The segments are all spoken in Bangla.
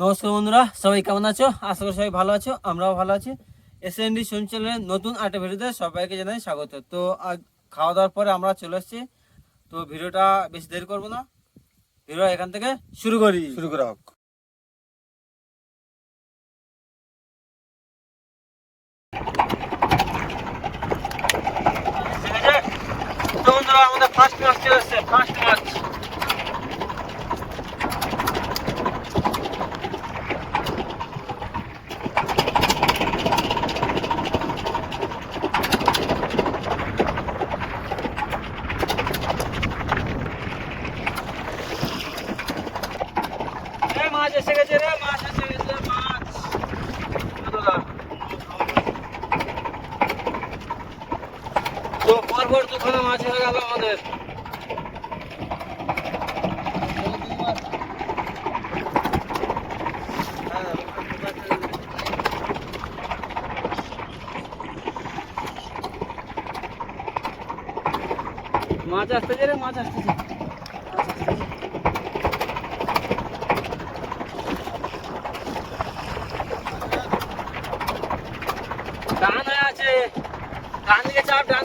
নমস্কার বন্ধুরা সবাই কেমন আছো? আশা করি সবাই ভালো আছো আমরাও ভালো আছি। এস এন ডি চ্যানেলের নতুন আটটা ভিডিওতে সবাইকে জানাই স্বাগত। তো আজ খাওয়া দাওয়ার পরে আমরা চলে এসেছি তো ভিডিওটা বেশি দেরি করব না। ভিডিও এখান থেকে শুরু করি। শুরু করা হোক। তো বন্ধুরা আমাদের ফার্স্ট মাছ চলে এসছে ফার্স্ট মাছ এই মাছ এসে গেছে রে মাছ এসে গেছে মাছ বন্ধুরা। তো পরপর মাছ হয়ে গেল আমাদের। মাছ আসতেছে রে মাছ আসতেছে ডান হয়ে আছে। ডান দিকে চাপ, ডান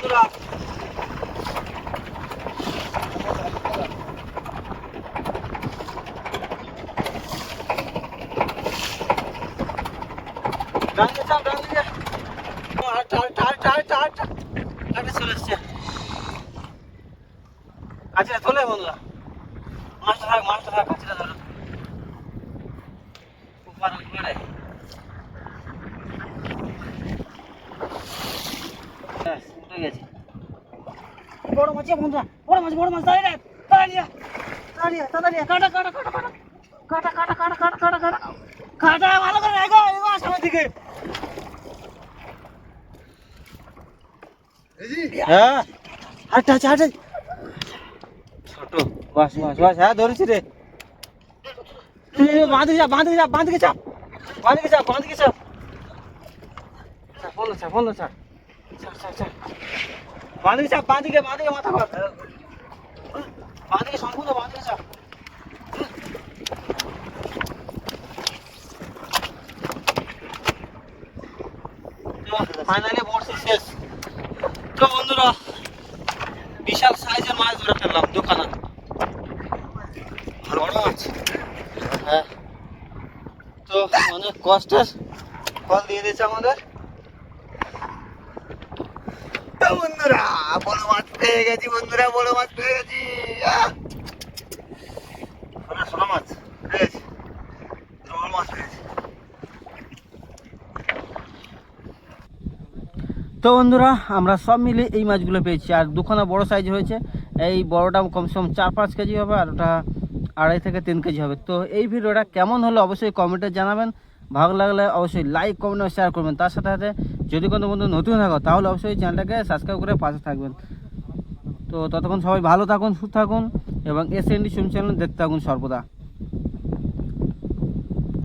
친구들아. 나는 거야. 마스터 하 마스터 하 같이 돌아. 오빠랑 그래. গেছে বড় মাছ বন্ধুরা বড় মাছ বড় মাছ দাঁড়িয়ে দাঁড়িয়ে দাঁড়িয়ে দাঁড়িয়ে কাটা কাটা কাটা কাটা কাটা কাটা কাটা কাটা কাটা কাটা কাটা ভালো করে রাখো এবার সামনের দিকে হ্যাঁ হাঁটা হাঁটা হাঁটা ছোট বাস বাস বাস হ্যাঁ ধরেছি রে বাঁধিকে চাপ বাঁধিকে চাপ বাঁধিকে চাপ বাঁধিকে চাপ বাঁধিকে চাপ চাপ বন্ধ চাপ বন্ধ চাপ চাপ বাঁধিকে বাঁধিকে মাথা কর বাঁধিকে সম্পূর্ণ বাঁধিকে চাপ ফাইনালি বর্ষি শেষ। তো বন্ধুরা, বিশাল সাইজের মাছ ধরে ফেললাম, দোকানে। বড় মাছ। হ্যাঁ। তো অনেক কষ্টের ফল দিয়ে দিয়েছে আমাদের তো বন্ধুরা বড় মাছ পেয়ে গেছি বন্ধুরা বড় মাছ পেয়ে গেছি। সোনা সোনা মাছ পেয়েছি। মাছ পেয়েছি। তো বন্ধুরা আমরা সব মিলে এই মাছগুলো পেয়েছি। আর দুখানা বড় সাইজ হয়েছে। এই বড়টা কমসে কম চার পাঁচ কেজি হবে আর ওটা আড়াই থেকে তিন কেজি হবে। তো এই ভিডিওটা কেমন হলো অবশ্যই কমেন্টে জানাবেন। ভালো লাগলে অবশ্যই লাইক কমেন্ট শেয়ার করবেন। তার সাথে সাথে যদি কোনো বন্ধু নতুন থাকো, তাহলে অবশ্যই চ্যানেলটাকে সাবস্ক্রাইব করে পাশে থাকবেন। তো ততক্ষণ সবাই ভালো থাকুন, সুস্থ থাকুন এবং এস এন ডি চ্যানেল দেখতে থাকুন সর্বদা।